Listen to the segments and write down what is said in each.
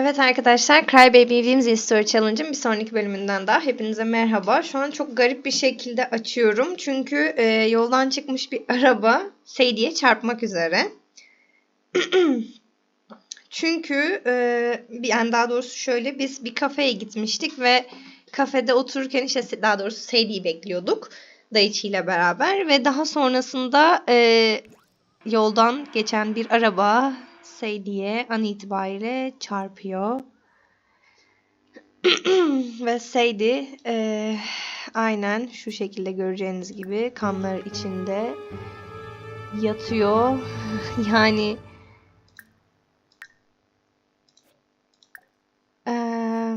Evet arkadaşlar, Cry Baby Whimsy Story Challenge'ın bir sonraki bölümünden daha hepinize merhaba. Şu an çok garip bir şekilde açıyorum çünkü e, yoldan çıkmış bir araba Sadie'ye çarpmak üzere. çünkü e, yani daha doğrusu şöyle biz bir kafeye gitmiştik ve kafede otururken işte daha doğrusu Sadie'yi bekliyorduk Daichi ile beraber ve daha sonrasında e, yoldan geçen bir araba Sadie'ye an itibariyle çarpıyor. Ve Sadie e, aynen şu şekilde göreceğiniz gibi kanlar içinde yatıyor. yani eee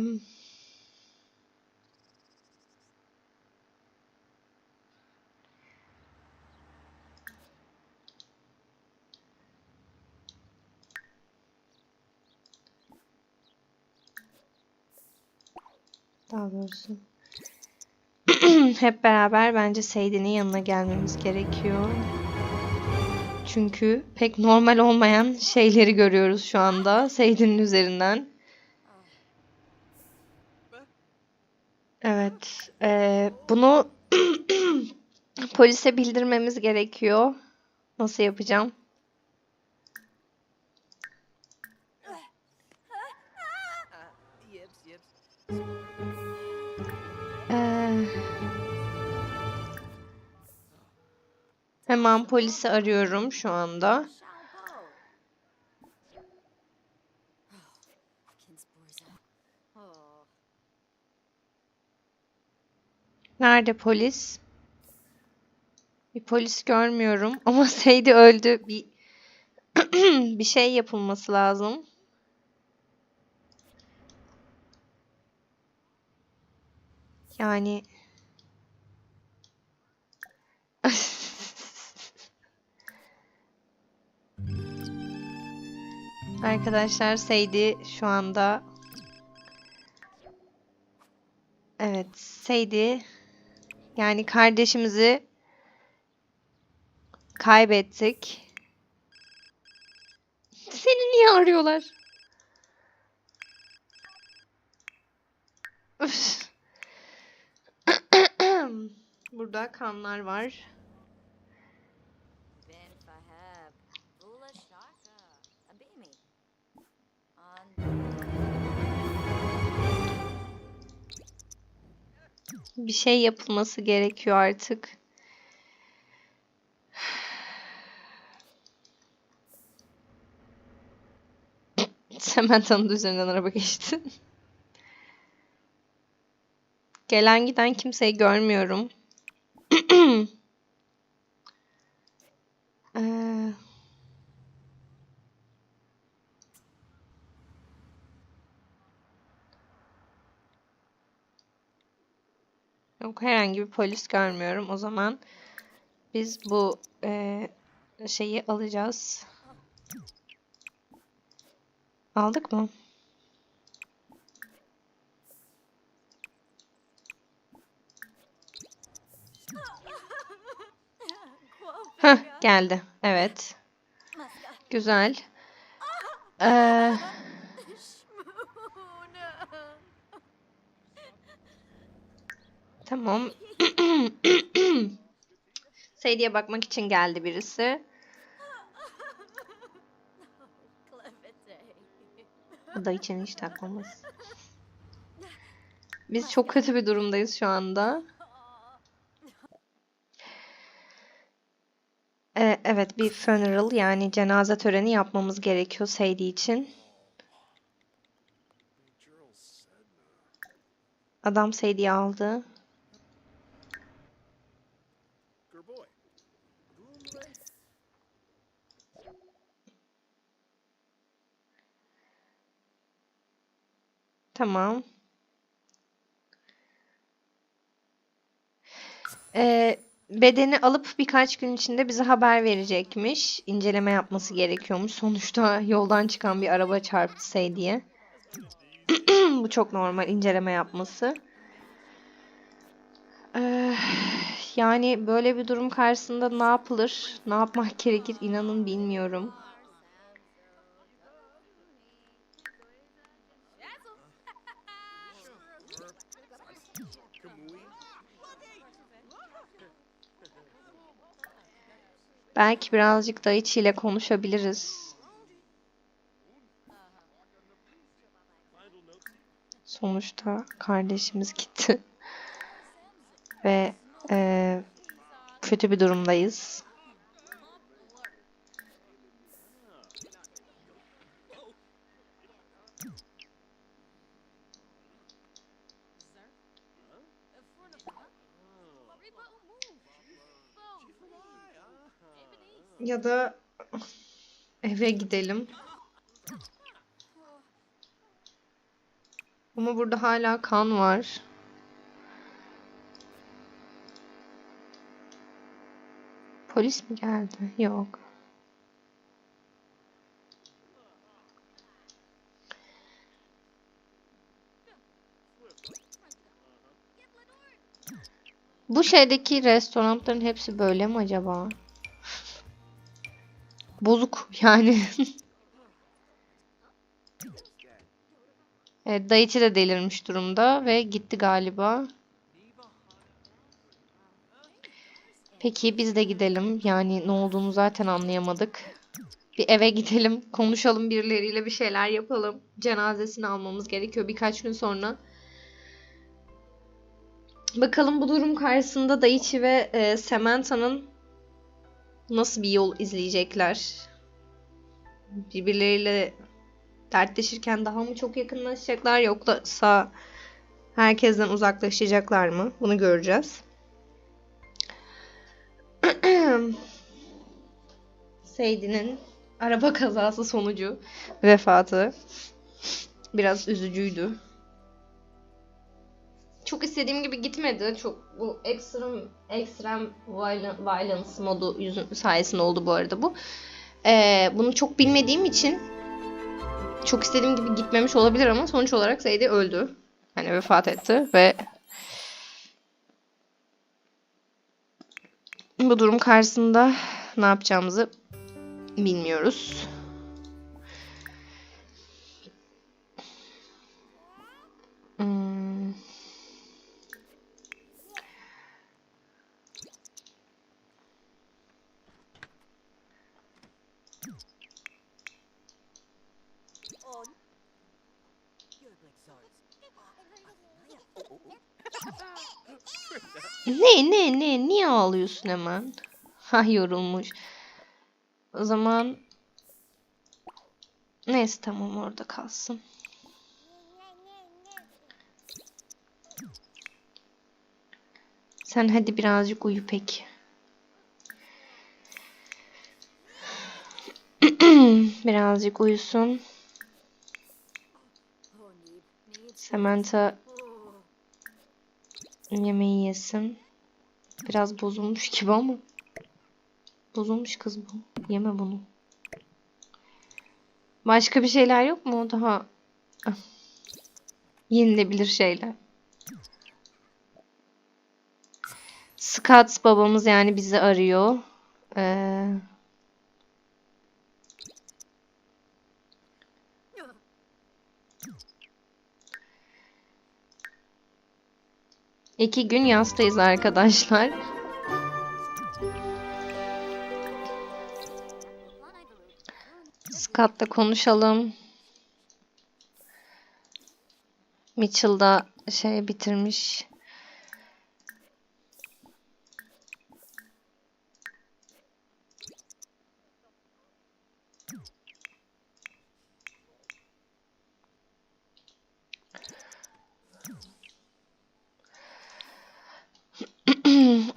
daha doğrusu hep beraber bence Sadie'nin yanına gelmemiz gerekiyor. Çünkü pek normal olmayan şeyleri görüyoruz şu anda Sadie'nin üzerinden. Evet, eee, bunu polise bildirmemiz gerekiyor. Nasıl yapacağım? Hemen polisi arıyorum şu anda. Nerede polis? Bir polis görmüyorum ama Sadie öldü. Bir bir şey yapılması lazım. Yani Arkadaşlar Sadie şu anda Evet Sadie yani kardeşimizi kaybettik. Seni niye arıyorlar? Burada kanlar var. Bir şey yapılması gerekiyor artık. Sementanın üzerinden araba geçti. Gelen giden kimseyi görmüyorum. Eee, Yok herhangi bir polis görmüyorum. O zaman biz bu eee, şeyi alacağız. Aldık mı? Heh, geldi. Evet. Güzel. Eee, tamam. Sadie'ye bakmak için geldi birisi. Bu da için hiç takmamız. Biz çok kötü bir durumdayız şu anda. Ee, evet bir funeral yani cenaze töreni yapmamız gerekiyor Sadie için. Adam Sadie'yi aldı. Tamam. Ee, bedeni alıp birkaç gün içinde bize haber verecekmiş. İnceleme yapması gerekiyormuş. Sonuçta yoldan çıkan bir araba çarptı Sadie'ye. Bu çok normal inceleme yapması. Ee, yani böyle bir durum karşısında ne yapılır? Ne yapmak gerekir? İnanın bilmiyorum. Belki birazcık Daichi ile konuşabiliriz. Sonuçta kardeşimiz gitti. Ve eee, kötü bir durumdayız. Ya da eve gidelim. Ama burada hala kan var. Polis mi geldi? Yok. Bu şeydeki restoranların hepsi böyle mi acaba? Bozuk yani. Evet, Daichi de delirmiş durumda ve gitti galiba. Peki biz de gidelim. Yani ne olduğunu zaten anlayamadık. Bir eve gidelim, konuşalım birileriyle bir şeyler yapalım. Cenazesini almamız gerekiyor birkaç gün sonra. Bakalım bu durum karşısında Daichi ve e, Samantha'nın nasıl bir yol izleyecekler? Birbirleriyle dertleşirken daha mı çok yakınlaşacaklar yoksa herkesten uzaklaşacaklar mı? Bunu göreceğiz. Seydi'nin araba kazası sonucu vefatı biraz üzücüydü. Çok istediğim gibi gitmedi. Çok bu ekstrem ekstrem violen- violence modu yüzün sayesinde oldu bu arada bu. Ee, bunu çok bilmediğim için çok istediğim gibi gitmemiş olabilir ama sonuç olarak Seydi öldü. Yani vefat etti ve bu durum karşısında ne yapacağımızı bilmiyoruz. Niye ağlıyorsun hemen? Ha yorulmuş. O zaman neyse tamam orada kalsın. Sen hadi birazcık uyu peki. birazcık uyusun. Samantha yemeği yesin. Biraz bozulmuş gibi ama. Bozulmuş kız bu. Yeme bunu. Başka bir şeyler yok mu? Daha ah, yenilebilir şeyler. Scott babamız yani bizi arıyor. Ee, iki gün yastayız arkadaşlar. Scott'la konuşalım. Mitchell da şey bitirmiş.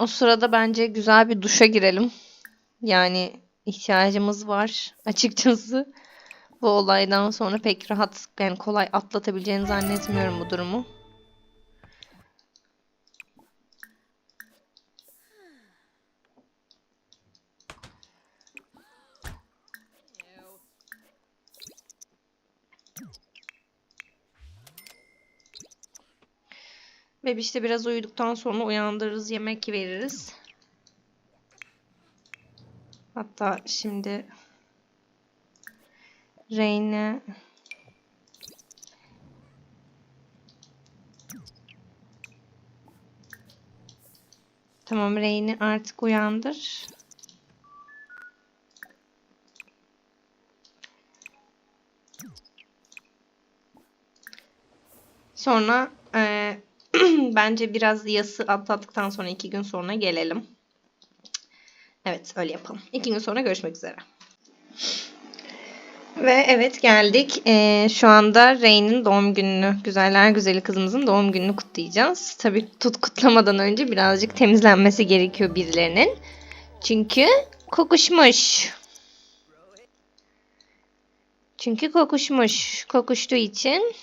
O sırada bence güzel bir duşa girelim. Yani ihtiyacımız var açıkçası. Bu olaydan sonra pek rahat yani kolay atlatabileceğini zannetmiyorum bu durumu. Tabi işte biraz uyuduktan sonra uyandırırız, yemek veririz. Hatta şimdi Reyne Tamam Reyni artık uyandır. Sonra e, bence biraz yası atlattıktan sonra iki gün sonra gelelim. Evet öyle yapalım. İki gün sonra görüşmek üzere. Ve evet geldik. Ee, şu anda Rey'nin doğum gününü, güzeller güzeli kızımızın doğum gününü kutlayacağız. Tabii tut kutlamadan önce birazcık temizlenmesi gerekiyor birilerinin. Çünkü kokuşmuş. Çünkü kokuşmuş. Kokuştuğu için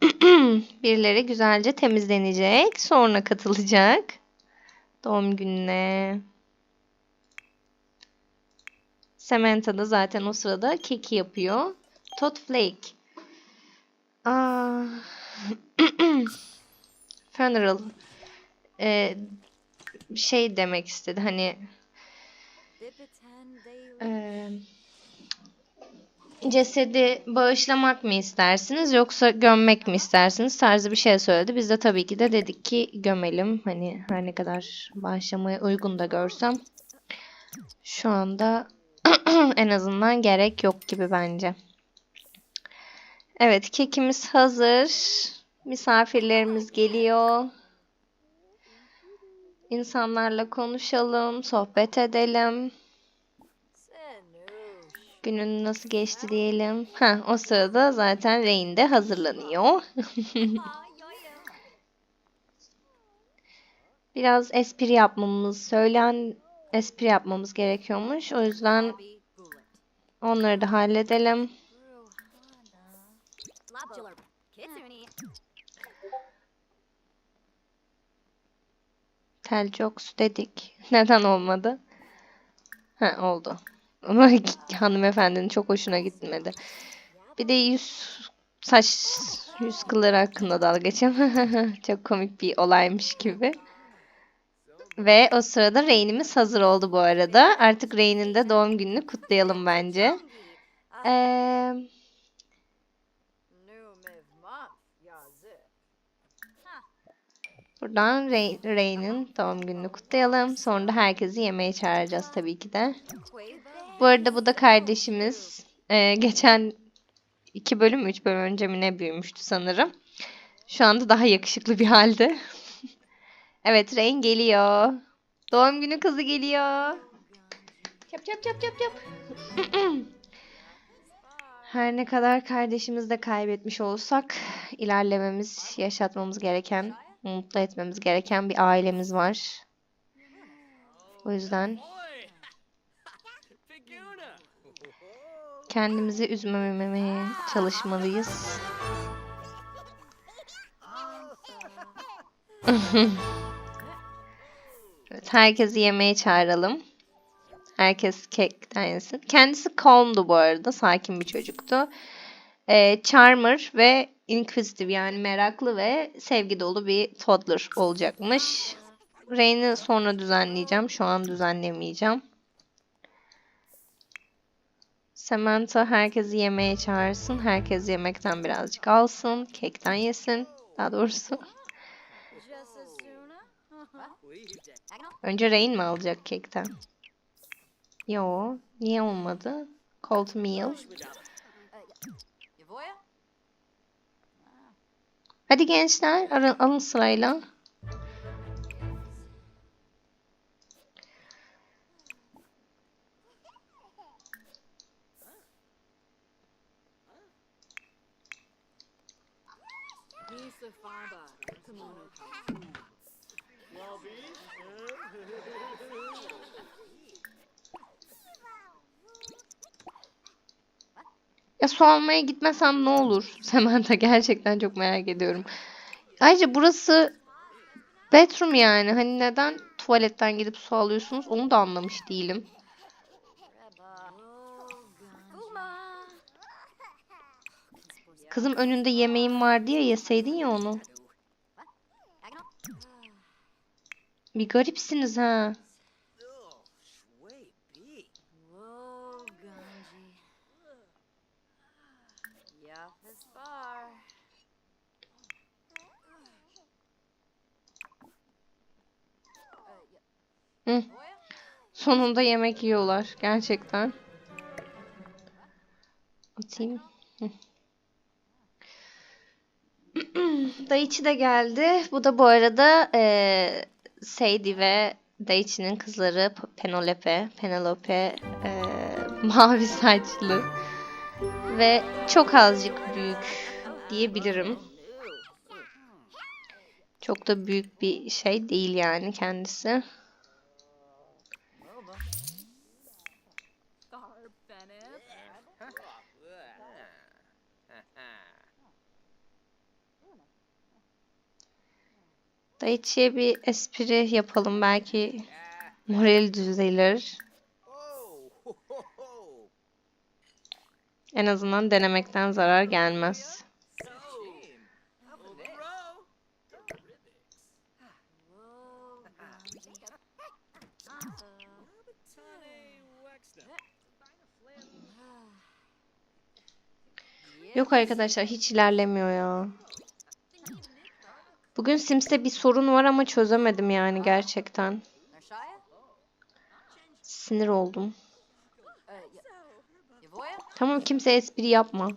birileri güzelce temizlenecek. Sonra katılacak doğum gününe. Samantha da zaten o sırada keki yapıyor. Tot Flake. Aa. Funeral. Ee, şey demek istedi hani ee, cesedi bağışlamak mı istersiniz yoksa gömmek mi istersiniz tarzı bir şey söyledi. Biz de tabii ki de dedik ki gömelim. Hani her ne kadar bağışlamaya uygun da görsem şu anda en azından gerek yok gibi bence. Evet, kekimiz hazır. Misafirlerimiz geliyor. İnsanlarla konuşalım, sohbet edelim. Günün nasıl geçti diyelim. Ha, o sırada zaten Rain de hazırlanıyor. Biraz espri yapmamız, söylen espri yapmamız gerekiyormuş. O yüzden onları da halledelim. Ruhana. Lobular. Kitsune. Tel jokes dedik. Neden olmadı? Ha oldu. Ama hanımefendinin çok hoşuna gitmedi. Bir de yüz saç yüz kılları hakkında dalga geçiyorum. çok komik bir olaymış gibi. Ve o sırada Rain'imiz hazır oldu bu arada. Artık Rain'in de doğum gününü kutlayalım bence. Ee, buradan Rain- Rain'in doğum gününü kutlayalım. Sonra da herkesi yemeğe çağıracağız tabii ki de. Bu arada bu da kardeşimiz. Ee, geçen iki bölüm, üç bölüm önce mi ne büyümüştü sanırım. Şu anda daha yakışıklı bir halde. evet, Rain geliyor. Doğum günü kızı geliyor. Çap çap çap çap çap. Her ne kadar kardeşimizi de kaybetmiş olsak ilerlememiz, yaşatmamız gereken, mutlu etmemiz gereken bir ailemiz var. O yüzden kendimizi üzmememeye çalışmalıyız. Evet, herkesi yemeğe çağıralım. Herkes kekten yesin. Kendisi calm'du bu arada. Sakin bir çocuktu. Ee, Charmer ve Inquisitive yani meraklı ve sevgi dolu bir toddler olacakmış. Rain'i sonra düzenleyeceğim. Şu an düzenlemeyeceğim. Samantha herkesi yemeğe çağırsın. Herkes yemekten birazcık alsın. Kekten yesin. Daha doğrusu. Önce Rain mi alacak kekten? Yo. Niye olmadı? Cold meal. Hadi gençler alın sırayla. Su almaya gitmesem ne olur? Samantha gerçekten çok merak ediyorum. Ayrıca burası bedroom yani. Hani neden tuvaletten gidip su alıyorsunuz? Onu da anlamış değilim. Kızım önünde yemeğin var diye yeseydin ya onu. Bir garipsiniz ha. Hı. Sonunda yemek yiyorlar gerçekten. Atayım. Hı. De geldi. Bu da bu arada eee Sadie ve Daichi'nin kızları Penelope. Penelope eee, mavi saçlı ve çok azıcık büyük diyebilirim. Çok da büyük bir şey değil yani kendisi. Star Bennett. Daichi'ye bir espri yapalım belki morali düzelir. En azından denemekten zarar gelmez. Yok arkadaşlar hiç ilerlemiyor ya. Bugün Sims'te bir sorun var ama çözemedim yani gerçekten. Sinir oldum. Tamam kimse espri yapma.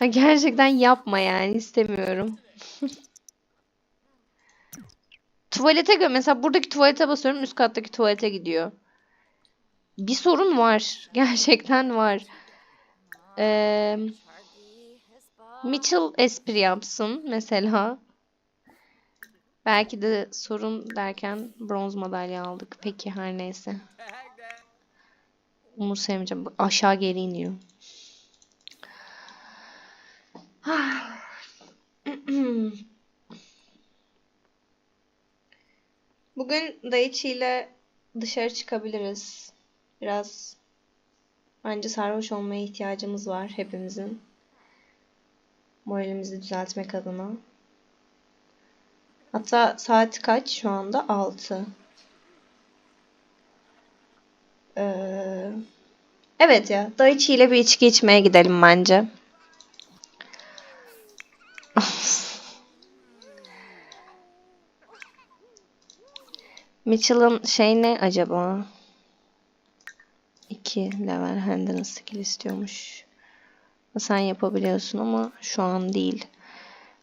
Gerçekten yapma yani istemiyorum. Tuvalete göre mesela buradaki tuvalete basıyorum üst kattaki tuvalete gidiyor. Bir sorun var. Gerçekten var. Ee. Mitchell espri yapsın mesela. Belki de sorun derken bronz madalya aldık. Peki her neyse. Umursayamayacağım. Aşağı geri iniyor. Bugün Daichi ile dışarı çıkabiliriz. Biraz bence sarhoş olmaya ihtiyacımız var hepimizin. Moralimizi düzeltmek adına. Hatta saat kaç şu anda? 6. Ee, evet ya. Daichi ile bir içki içmeye gidelim bence. Mitchell'ın şey ne acaba? 2 level handling skill istiyormuş. Sen yapabiliyorsun ama şu an değil.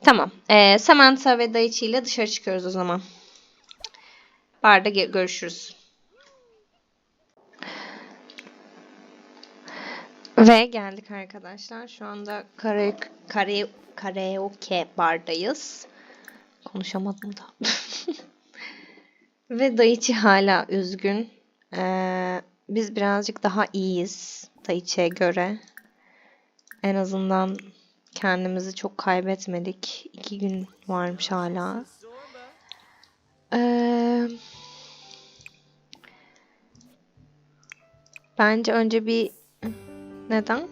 Tamam. Ee, Samantha ve Daichi ile dışarı çıkıyoruz o zaman. Barda görüşürüz. Ve geldik arkadaşlar. Şu anda kare, kare, karaoke bardayız. Konuşamadım da. Ve Daichi hala üzgün. Ee, biz birazcık daha iyiyiz Daichi'ye göre. En azından kendimizi çok kaybetmedik. İki gün varmış hala. Ee, bence önce bir neden?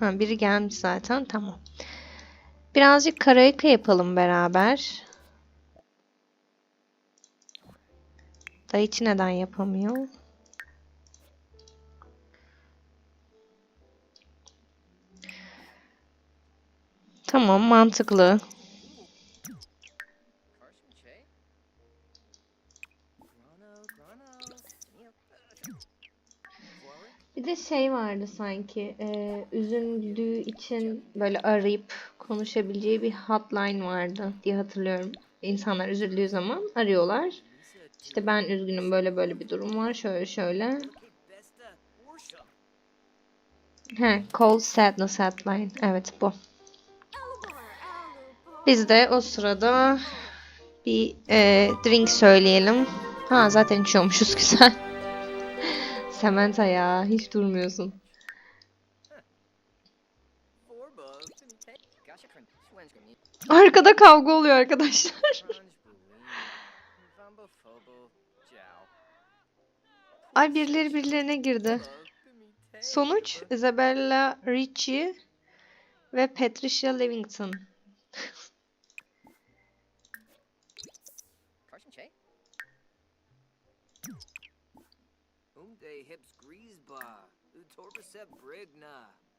Ha, biri gelmiş zaten. Tamam. Birazcık karaoke yapalım beraber. Daichi neden yapamıyor? Tamam, mantıklı. Bir de şey vardı sanki, e, üzüldüğü için böyle arayıp konuşabileceği bir hotline vardı diye hatırlıyorum. İnsanlar üzüldüğü zaman arıyorlar. İşte ben üzgünüm böyle böyle bir durum var şöyle şöyle. He, call sadness hotline. Evet bu. Biz de o sırada bir e, drink söyleyelim. Ha zaten içiyormuşuz güzel. Samantha ya hiç durmuyorsun. Arkada kavga oluyor arkadaşlar. Ay birileri birilerine girdi. Sonuç Isabella Ricci ve Patricia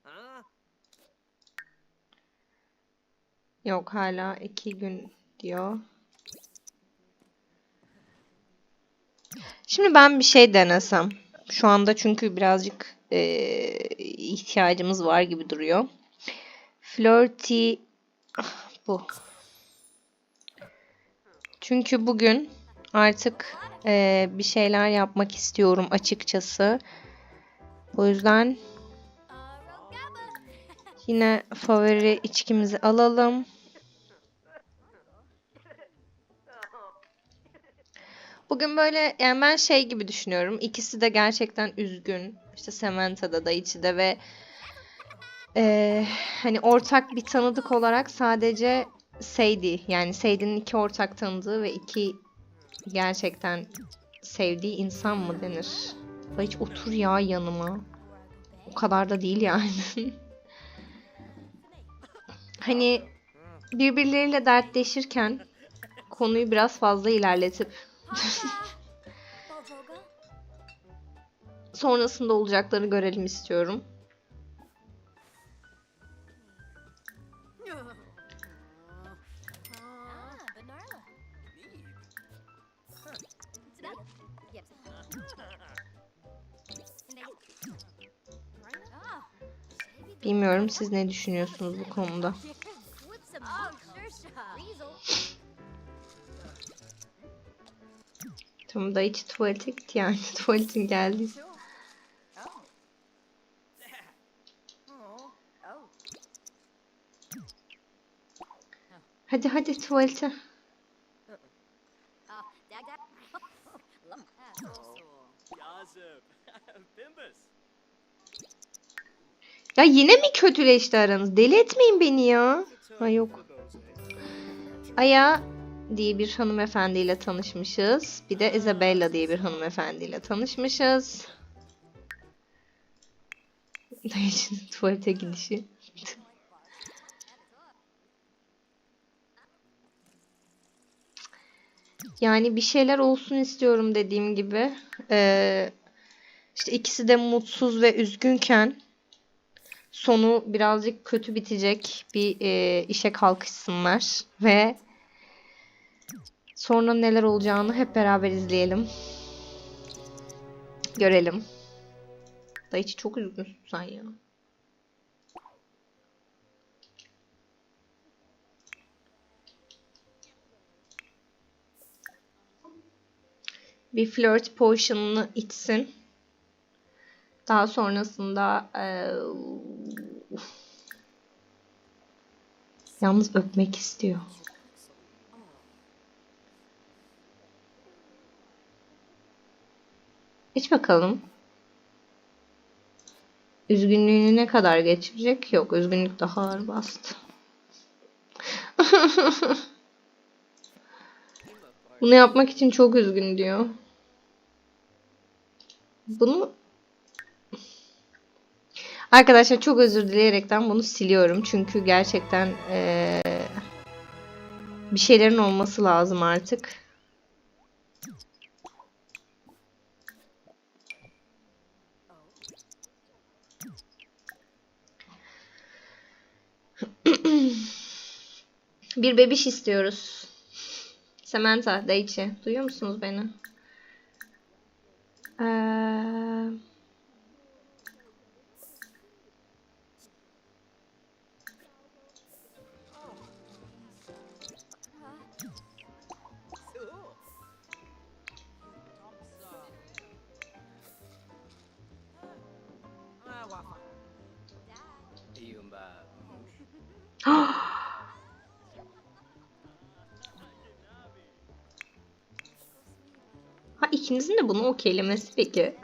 huh? Yok hala iki gün diyor. Şimdi ben bir şey denesem. Şu anda çünkü birazcık eee, ihtiyacımız var gibi duruyor. Flirty Ah, bu. Çünkü bugün artık eee, bir şeyler yapmak istiyorum açıkçası. O yüzden yine favori içkimizi alalım. Bugün böyle yani ben şey gibi düşünüyorum. İkisi de gerçekten üzgün. İşte Samantha da Daichi de ve eee, hani ortak bir tanıdık olarak sadece Sadie yani Sadie'nin iki ortak tanıdığı ve iki gerçekten sevdiği insan mı denir? Hiç otur ya yanıma. O kadar da değil yani. hani birbirleriyle dertleşirken konuyu biraz fazla ilerletip sonrasında olacakları görelim istiyorum. Bilmiyorum siz ne düşünüyorsunuz bu konuda. Tamam da hiç tuvalete gitti yani. Tuvaletin geldi. Hadi hadi tuvalete. Ya yine mi kötüleşti aranız? Deli etmeyin beni ya. Ha yok. Aya diye bir hanımefendiyle tanışmışız. Bir de Isabella diye bir hanımefendiyle tanışmışız. Dayıcının tuvalete gidişi. Yani bir şeyler olsun istiyorum dediğim gibi. Ee, işte ikisi de mutsuz ve üzgünken sonu birazcık kötü bitecek bir e, işe kalkışsınlar ve sonra neler olacağını hep beraber izleyelim. Görelim. Dayıcı çok üzgünsün sen ya. Bir flirt potion'unu içsin. Daha sonrasında eee, yalnız öpmek istiyor. İç bakalım. Üzgünlüğünü ne kadar geçirecek? Yok, üzgünlük daha ağır bastı. Bunu yapmak için çok üzgün diyor. Bunu Arkadaşlar çok özür dileyerekten bunu siliyorum. Çünkü gerçekten eee, bir şeylerin olması lazım artık. Bir bebiş istiyoruz. Samantha, Daichi. Duyuyor musunuz beni? Eee... ikinizin de bunu okeylemesi peki.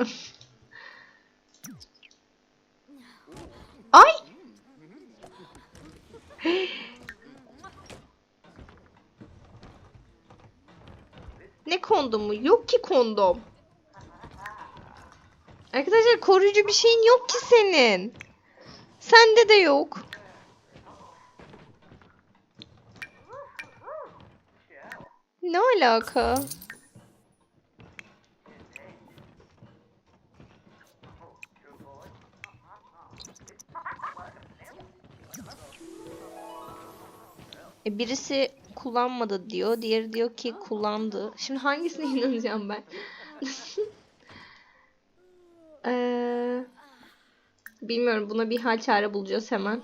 Ay! Ne kondomu? Yok ki kondom. Arkadaşlar koruyucu bir şeyin yok ki senin. Sende de yok. Ne alaka? E, birisi kullanmadı diyor. Diğeri diyor ki kullandı. Şimdi hangisine inanacağım ben? ee, bilmiyorum. Buna bir hal çare bulacağız hemen.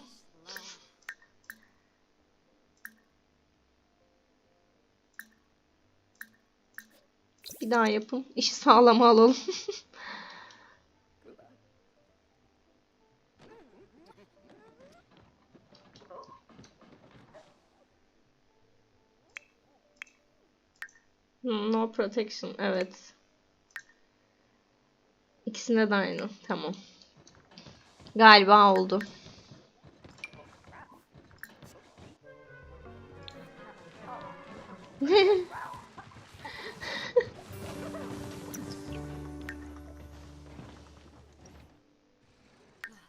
Bir daha yapın. İşi sağlama alalım. No protection. Evet. İkisinde de aynı. Tamam. Galiba oldu.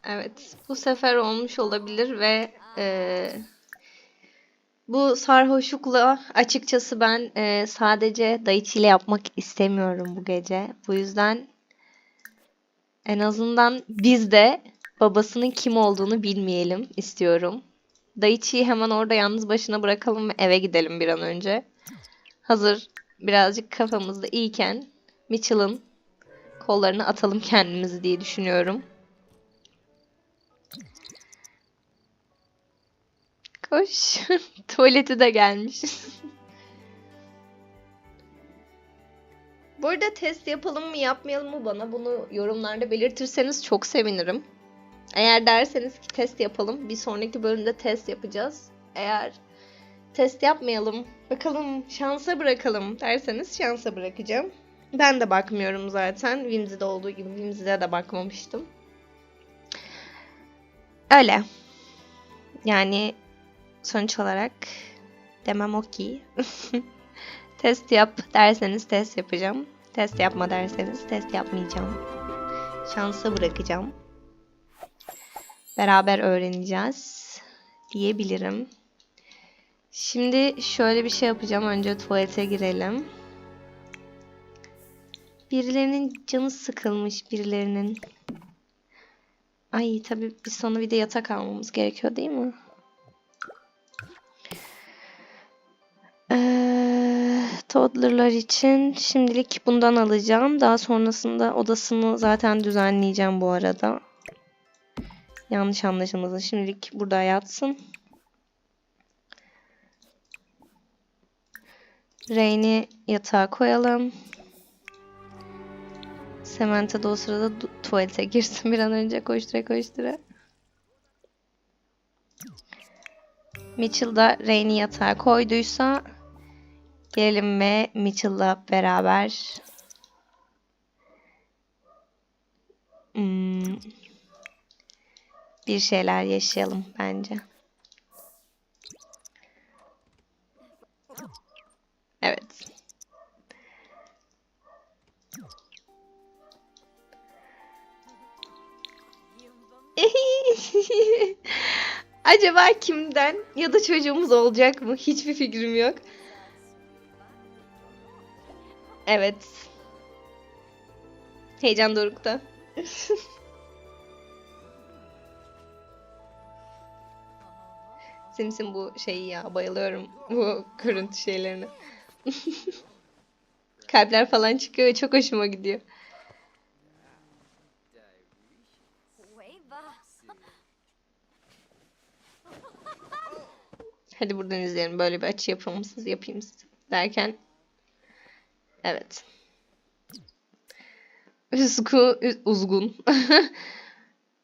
Evet, bu sefer olmuş olabilir ve eee, bu sarhoşlukla açıkçası ben eee, sadece ile yapmak istemiyorum bu gece. Bu yüzden en azından biz de babasının kim olduğunu bilmeyelim istiyorum. Daichi'yi hemen orada yalnız başına bırakalım ve eve gidelim bir an önce. Hazır birazcık kafamızda iyiken Mitchell'ın kollarını atalım kendimizi diye düşünüyorum. Koş. Tuvaleti de gelmiş. Bu arada test yapalım mı yapmayalım mı bana bunu yorumlarda belirtirseniz çok sevinirim. Eğer derseniz ki test yapalım bir sonraki bölümde test yapacağız. Eğer test yapmayalım bakalım şansa bırakalım derseniz şansa bırakacağım. Ben de bakmıyorum zaten. Whimsy'de olduğu gibi Whimsy'de de bakmamıştım. Öyle. Yani sonuç olarak demem o ki test yap derseniz test yapacağım. Test yapma derseniz test yapmayacağım. Şansa bırakacağım. Beraber öğreneceğiz diyebilirim. Şimdi şöyle bir şey yapacağım. Önce tuvalete girelim. Birilerinin canı sıkılmış birilerinin. Ay tabii biz sonra bir de yatak almamız gerekiyor değil mi? Ee, toddlerlar için şimdilik bundan alacağım. Daha sonrasında odasını zaten düzenleyeceğim bu arada. Yanlış anlaşılmasın. Şimdilik burada yatsın. Reyni yatağa koyalım. Samantha da o sırada tuvalete girsin bir an önce koştura koştura. Mitchell da Reyni yatağa koyduysa gelelim ve Mitchell'la beraber hmm, bir şeyler yaşayalım bence. Evet. Acaba kimden ya da çocuğumuz olacak mı? Hiçbir fikrim yok. Evet. Heyecan dorukta. Simsim bu şeyi ya bayılıyorum bu görüntü şeylerine. Kalpler falan çıkıyor çok hoşuma gidiyor. Hadi buradan izleyelim. Böyle bir açı yapalım siz yapayım size. Derken evet. Üzgu, üz- uzgun.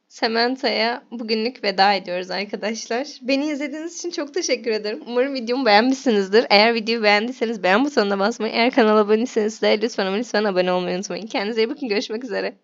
Samantha'ya bugünlük veda ediyoruz arkadaşlar. Beni izlediğiniz için çok teşekkür ederim. Umarım videomu beğenmişsinizdir. Eğer videoyu beğendiyseniz beğen butonuna basmayı, eğer kanala aboneyseniz de lütfen ama lütfen abone olmayı unutmayın. Kendinize iyi bakın. Görüşmek üzere.